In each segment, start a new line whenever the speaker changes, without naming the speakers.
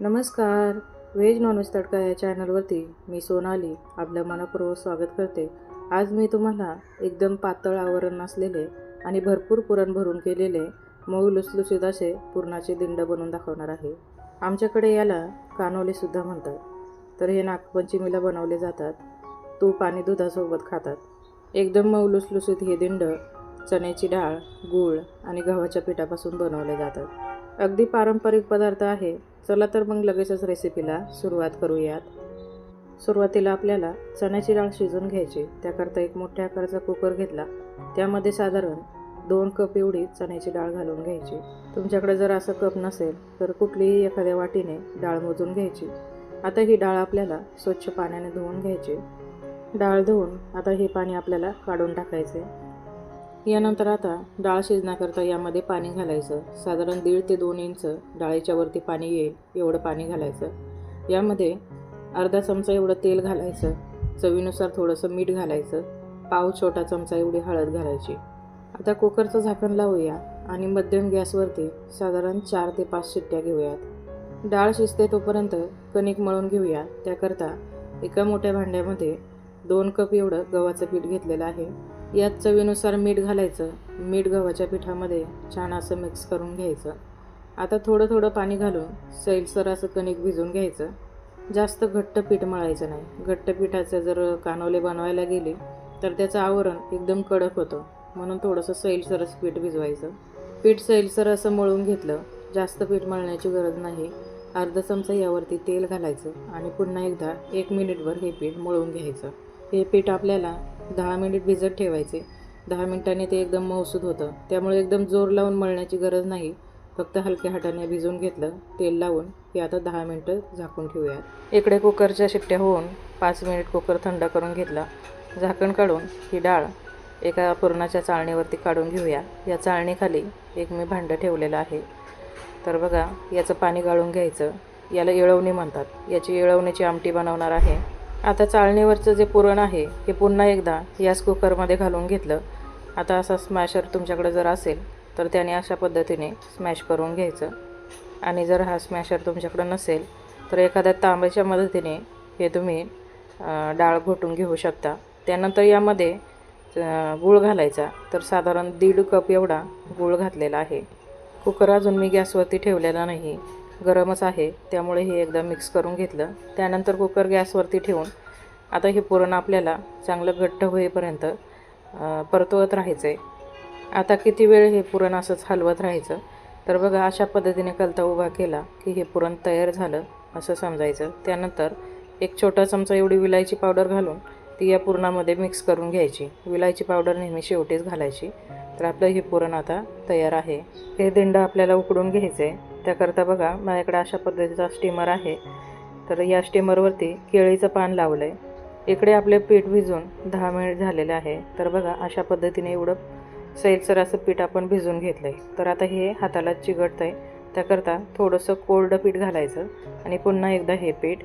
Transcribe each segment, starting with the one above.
नमस्कार. Veg non veg तडका या चॅनलवरती मी सोनाली आपलं मनपूर्वक स्वागत करते. आज मी तुम्हाला एकदम पातळ आवरण असलेले आणि भरपूर पुरण भरून केलेले मऊ लुसलुसीत असे पुरणाचे दिंड बनवून दाखवणार आहे. आमच्याकडे याला कानोलेसुद्धा म्हणतात. तर हे नागपंचमीला बनवले जातात. तूप आणि दुधासोबत खातात. एकदम मऊ लुसलुसीत हे दिंड चण्याची डाळ गूळ आणि गव्हाच्या पिठापासून बनवले जातात. अगदी पारंपरिक पदार्थ आहे. चला तर मग लगेचच रेसिपीला सुरुवात करूयात. सुरुवातीला आपल्याला चण्याची डाळ शिजवून घ्यायची. त्याकरता एक मोठ्या आकाराचा कुकर घेतला. त्यामध्ये साधारण दोन कप एवढी चण्याची डाळ घालून घ्यायची. तुमच्याकडे जर असं कप नसेल तर कुठलीही एखाद्या वाटीने डाळ मोजून घ्यायची. आता ही डाळ आपल्याला स्वच्छ पाण्याने धुवून घ्यायची. डाळ धुवून आता हे पाणी आपल्याला काढून टाकायचे. यानंतर आता डाळ शिजण्याकरता यामध्ये पाणी घालायचं. साधारण दीड ते दोन इंच डाळीच्या वरती पाणी येईल एवढं पाणी घालायचं. यामध्ये अर्धा चमचा एवढं तेल घालायचं. चवीनुसार थोडंसं मीठ घालायचं. पाव छोटा चमचा एवढी हळद घालायची. आता कुकरचं झाकण लावूया आणि मध्यम गॅसवरती साधारण चार ते पाच शिट्ट्या घेऊयात. डाळ शिजते तोपर्यंत कणिक मळून घेऊया. त्याकरता एका मोठ्या भांड्यामध्ये दोन कप एवढं गव्हाचं पीठ घेतलेलं आहे. यात चवीनुसार मीठ घालायचं. मीठ गव्हाच्या पिठामध्ये छान असं मिक्स करून घ्यायचं. आता थोडं थोडं पाणी घालून सैलसर असं कणिक भिजून घ्यायचं. जास्त घट्ट पीठ मळायचं नाही. घट्ट पिठाचं जर कानोले बनवायला गेले तर त्याचं आवरण एकदम कडक होतं. म्हणून थोडंसं सैलसरच पीठ भिजवायचं. पीठ सैलसर असं मळून घेतलं जास्त पीठ मळण्याची गरज नाही. अर्धा चमचा यावरती तेल घालायचं आणि पुन्हा एकदा एक मिनिटभर हे पीठ मळून घ्यायचं. हे पीठ आपल्याला दहा मिनिट भिजत ठेवायचे. दहा मिनिटांनी ते एकदम मौसूद होतं. त्यामुळे एकदम जोर लावून मळण्याची गरज नाही. फक्त हलक्या हाताने भिजून घेतलं तेल लावून हे आता दहा मिनटं झाकून ठेवूयात. इकडे कुकरच्या शिट्ट्या होऊन पाच मिनिट कुकर थंड करून घेतला. झाकण काढून ही डाळ एका पुरणाच्या चाळणीवरती काढून घेऊया. या चाळणीखाली एक मी भांडं ठेवलेलं आहे. तर बघा याचं पाणी गाळून घ्यायचं. याला येळवणी म्हणतात. याची येळवणीची आमटी बनवणार आहे. आता चाळणीवरचं जे पुरण आहे हे पुन्हा एकदा याच कुकरमध्ये घालून घेतलं. आता असा स्मॅशर तुमच्याकडे जर असेल तर त्याने अशा पद्धतीने स्मॅश करून घ्यायचं. आणि जर हा स्मॅशर तुमच्याकडं नसेल तर एखाद्या तांब्याच्या मदतीने हे तुम्ही डाळ घोटून घेऊ शकता. त्यानंतर यामध्ये गूळ घालायचा. तर साधारण दीड कप एवढा गूळ घातलेला आहे. कुकर अजून मी गॅसवरती ठेवलेला नाही. गरमच आहे. त्यामुळे हे एकदा मिक्स करून घेतलं. त्यानंतर कुकर गॅसवरती ठेवून आता हे पुरण आपल्याला चांगलं घट्ट होईपर्यंत परतवत राहायचं आहे आता किती वेळ हे पुरण असंच हलवत राहायचं? तर बघा अशा पद्धतीने कलता उभा केला की हे पुरण तयार झालं असं समजायचं. त्यानंतर एक छोटा चमचा एवढी विलायची पावडर घालून ती या पुरणामध्ये मिक्स करून घ्यायची. विलायची पावडर नेहमी शेवटीच घालायची. तर आपलं हे पुरण आता तयार आहे. हे दिंड आपल्याला उकडून घ्यायचं आहे त्याकरता बघा. माझ्याकडे अशा पद्धतीचा स्टीमर आहे. तर या स्टीमरवरती केळीचं पान लावलं आहे इकडे आपले पीठ भिजून दहा मिनिट झालेले आहे. तर बघा अशा पद्धतीने एवढं सैलसर असं पीठ आपण भिजून घेतलं आहे तर आता हे हाताला चिघडतं आहे त्याकरता थोडंसं कोरडं पीठ घालायचं आणि पुन्हा एकदा हे पीठ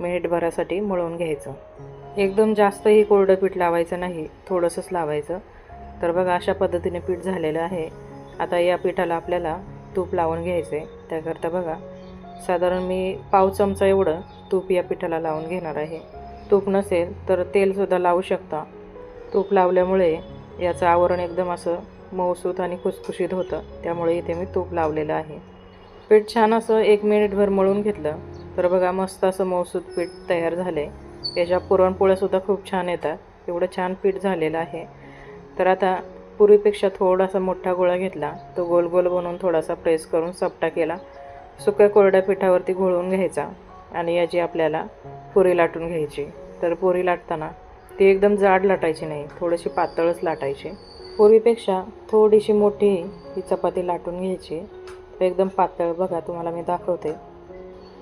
मिनिटभरासाठी मळून घ्यायचं. एकदम जास्तही कोरडं पीठ लावायचं नाही थोडंसंच लावायचं. तर बघा अशा पद्धतीने पीठ झालेलं आहे. आता या पिठाला आपल्याला तूप लावून घ्यायचं आहे त्याकरता बघा साधारण मी पाव चमचा एवढं तूप या पिठाला लावून घेणार आहे. तूप नसेल तर तेलसुद्धा लावू शकता. तूप लावल्यामुळे याचं आवरण एकदम असं मऊसूत आणि खुसखुशीत होतं. त्यामुळे इथे मी तूप लावलेलं आहे. पीठ छान असं एक मिनिटभर मळून घेतलं तर बघा मस्त असं मऊसूत पीठ तयार झाले याच्या पुरणपोळ्यासुद्धा खूप छान येतात. एवढं छान पीठ झालेलं आहे. तर आता पूर्वीपेक्षा थोडासा मोठा गोळा घेतला. तो गोल गोल बनवून थोडासा प्रेस करून सपटा केला. सुक्या कोरड्या पिठावरती घोळून घ्यायचा आणि याची आपल्याला पुरी लाटून घ्यायची. तर पुरी लाटताना ती एकदम जाड लाटायची नाही थोडीशी पातळच लाटायची. पूर्वीपेक्षा थोडीशी मोठी ही चपाती लाटून घ्यायची. तर एकदम पातळ बघा तुम्हाला मी दाखवते.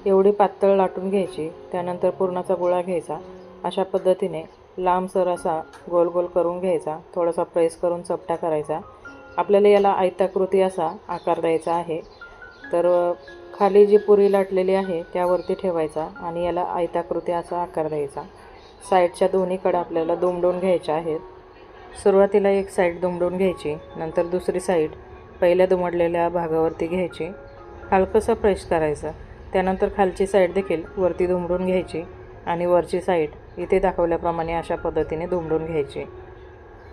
एवढी पातळ लाटून घ्यायची त्यानंतर पुरणाचा गोळा घ्यायचा. अशा पद्धतीने लांबसर असा गोल गोल करून घ्यायचा थोडासा प्रेस करून चपटा करायचा. आपल्याला याला आयताकृती असा आकार द्यायचा आहे. तर खाली जी पुरी लाटलेली आहे त्यावरती ठेवायचा आणि याला आयताकृती असा आकार द्यायचा. साईडच्या दोन्हीकडं आपल्याला दुमडून घ्यायच्या आहेत. सुरुवातीला एक साईड दुमडून घ्यायची नंतर दुसरी साईड पहिल्या दुमडलेल्या भागावरती घ्यायची. हलकंसं प्रेस करायचं. त्यानंतर खालची साईड देखील वरती दुमडून घ्यायची. आणि वरची साईड इथे दाखवल्याप्रमाणे अशा पद्धतीने दुमडून घ्यायची.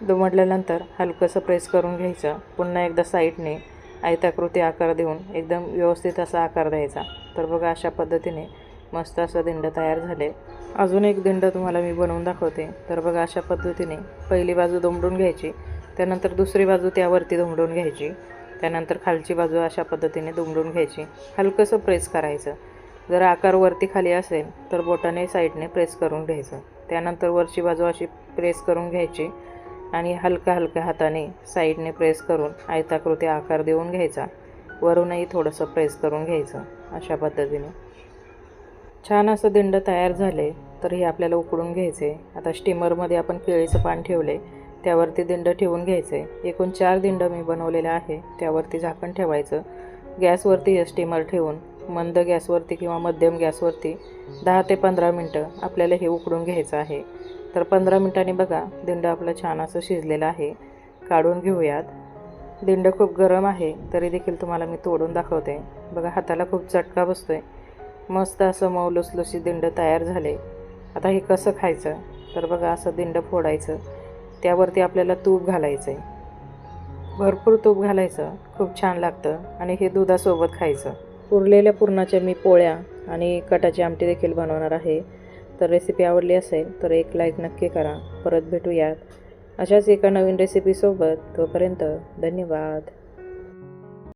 दुमडल्यानंतर हलकंसं प्रेस करून घ्यायचं. पुन्हा एकदा साईडने आयताकृती आकार देऊन एकदम व्यवस्थित असा आकार द्यायचा. तर बघा अशा पद्धतीने मस्त असं दिंड तयार झाले. अजून एक दिंड तुम्हाला मी बनवून दाखवते. तर बघा अशा पद्धतीने पहिली बाजू दुमडून घ्यायची. त्यानंतर दुसरी बाजू त्यावरती दुमडून घ्यायची. त्यानंतर खालची बाजू अशा पद्धतीने दुमडून घ्यायची. हलकंसं प्रेस करायचं. जर आकार वरती खाली असेल तर बोटाने साईडने प्रेस करून घ्यायचं. त्यानंतर वरची बाजू अशी प्रेस करून घ्यायची आणि हलका हलक्या हाताने साईडने प्रेस करून आयताकृती आकार देऊन घ्यायचा. वरूनही थोडंसं प्रेस करून घ्यायचं अशा पद्धतीने. छान असं दिंड तयार झाले तर हे आपल्याला उकडून घ्यायचे. आता स्टीमरमध्ये आपण केळीचं पान ठेवले त्यावरती दिंड ठेवून घ्यायचे. एकूण चार दिंड मी बनवलेले आहे त्यावरती झाकण ठेवायचं. गॅसवरती हे स्टीमर ठेवून मंद गॅसवरती किंवा मध्यम गॅसवरती दहा ते पंधरा मिनटं आपल्याला हे उकडून घ्यायचं आहे. तर पंधरा मिनटांनी बघा दिंड आपलं छान असं शिजलेलं आहे. काढून घेऊयात. दिंड खूप गरम आहे तरी देखील तुम्हाला मी तोडून दाखवते. बघा हाताला खूप चटका बसतोय. मस्त असं मऊ लुसलुशीत दिंड तयार झाले. आता हे कसं खायचं? तर बघा असं दिंड फोडायचं. त्यावरती आपल्याला तूप घालायचं आहे भरपूर तूप घालायचं. खूप छान लागतं. आणि हे दुधासोबत खायचं. उरलेल्या पुरणाच्या मी पोळ्या आणि कटाची आमटी देखील बनवणार आहे. तर रेसिपी आवडली असेल तर एक लाईक नक्की करा. परत भेटूयात अशाच एका नवीन रेसिपीसोबत तोपर्यंत धन्यवाद.